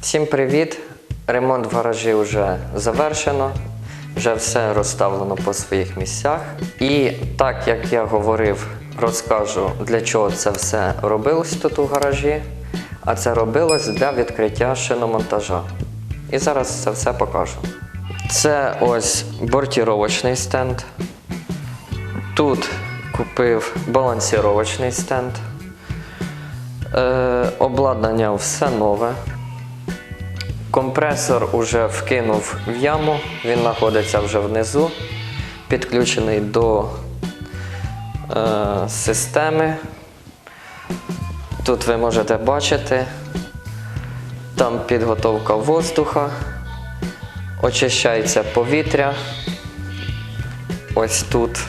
Всім привіт! Ремонт в гаражі вже завершено, вже все розставлено по своїх місцях. І так як я говорив, розкажу для чого це все робилось тут у гаражі. А це робилось для відкриття шиномонтажа. І зараз це все покажу. Це ось бортіровочний стенд. Тут купив балансіровочний стенд. Е, обладнання все нове. Компресор уже вкинув в яму, він знаходиться вже внизу, підключений до е, системи. Тут ви можете бачити, там підготовка воздуха, очищається повітря. Ось тут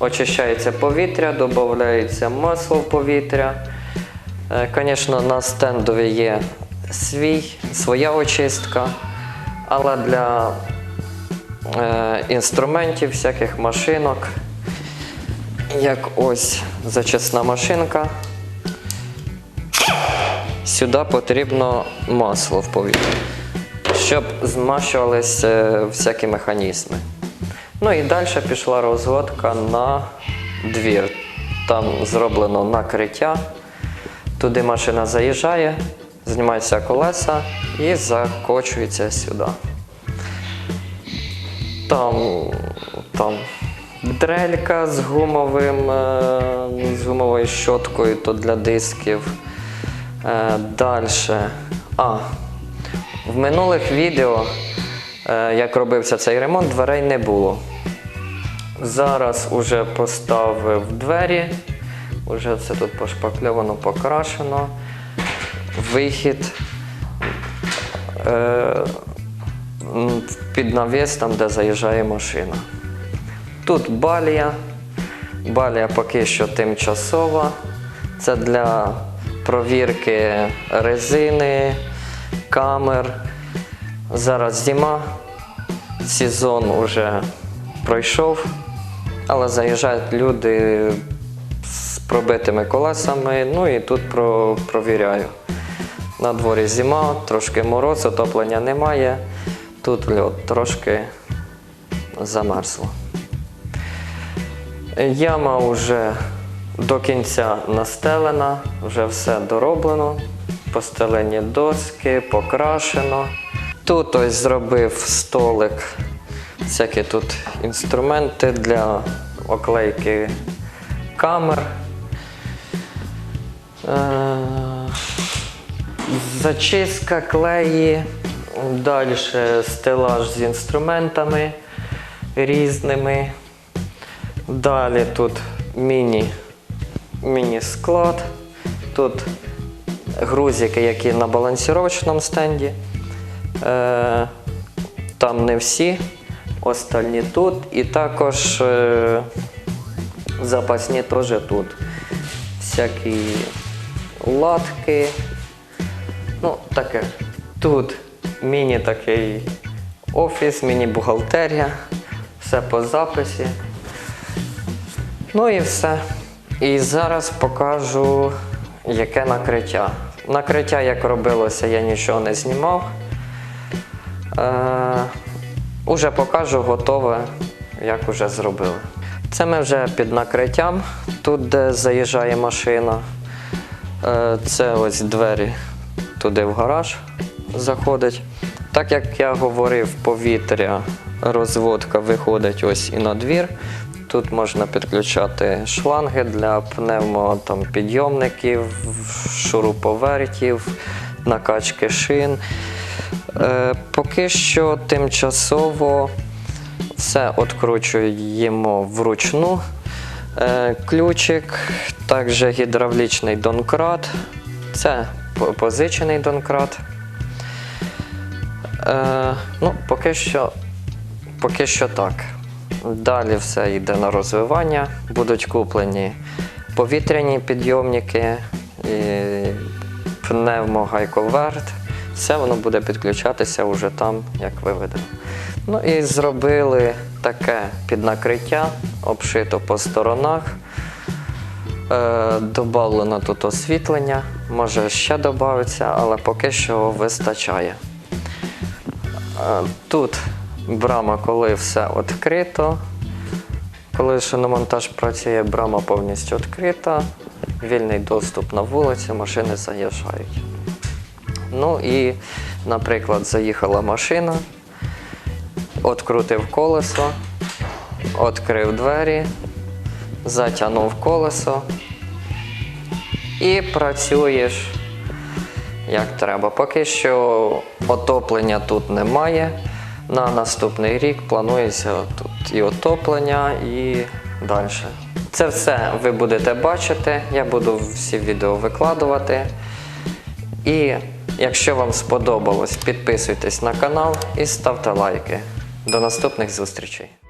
очищається повітря, додається масло в повітря. Звісно, на стендові є свій, своя очистка, але для е, інструментів, всяких машинок, як ось зачисна машинка, сюди потрібно масло в повітрі, щоб змащувалися е, всякі механізми. Ну і далі пішла розводка на двір. Там зроблено накриття. Туди машина заїжджає, знімаються колеса і закочується сюди. Там, там дрелька з гумовим, е, з гумовою щоткою то для дисків. Е, Далі. А, в минулих відео, е, як робився цей ремонт, дверей не було. Зараз уже поставив двері, уже все тут пошпакльовано, покрашено. Вихід е, під навіс, там, де заїжджає машина. Тут балія. Балія поки що тимчасова. Це для провірки резини, камер. Зараз зима, сезон вже пройшов, але заїжджають люди з пробитими колесами, ну і тут про, провіряю. На дворі зима, трошки мороз, отоплення немає. Тут льод трошки замерзло. Яма вже до кінця настелена, вже все дороблено. Постелені доски, покрашено. Тут ось зробив столик, всякі тут інструменти для оклейки камер. Зачистка клеї, далі стелаж з інструментами різними. Далі тут міні, міні-склад. Тут грузики, які на балансіровочному стенді. Е, там не всі, остальні тут. І також е, запасні теж тут. Всякі латки. Ну, таке. Тут міні такий офіс, міні-бухгалтерія, все по записі. Ну і все. І зараз покажу, яке накриття. Накриття, як робилося, я нічого не знімав. Е, уже покажу готове, як уже зробили. Це ми вже під накриттям, тут, де заїжджає машина. Е, це ось двері туди в гараж заходить. Так як я говорив, повітря, розводка виходить ось і на двір. Тут можна підключати шланги для пневмо там, підйомників, шуруповертів, накачки шин. Е, поки що тимчасово все відкручуємо вручну. Е, ключик, також гідравлічний донкрат. Це позичений донкрат. Е, ну, поки що, поки що так. Далі все йде на розвивання. Будуть куплені повітряні підйомники, і пневмогайковерт. Все воно буде підключатися вже там, як виведено. Ну і зробили таке піднакриття, обшито по сторонах. Е, добавлено тут освітлення, може ще додається, але поки що вистачає. Е, Тут брама, коли все відкрито. Коли шиномонтаж працює, брама повністю відкрита, вільний доступ на вулицю, машини заїжджають. Ну і, наприклад, заїхала машина, відкрутив колесо, відкрив двері, затягнув колесо і працюєш як треба. Поки що отоплення тут немає. На наступний рік планується тут і отоплення, і далі. Це все ви будете бачити. Я буду всі відео викладувати. І якщо вам сподобалось, підписуйтесь на канал і ставте лайки. До наступних зустрічей!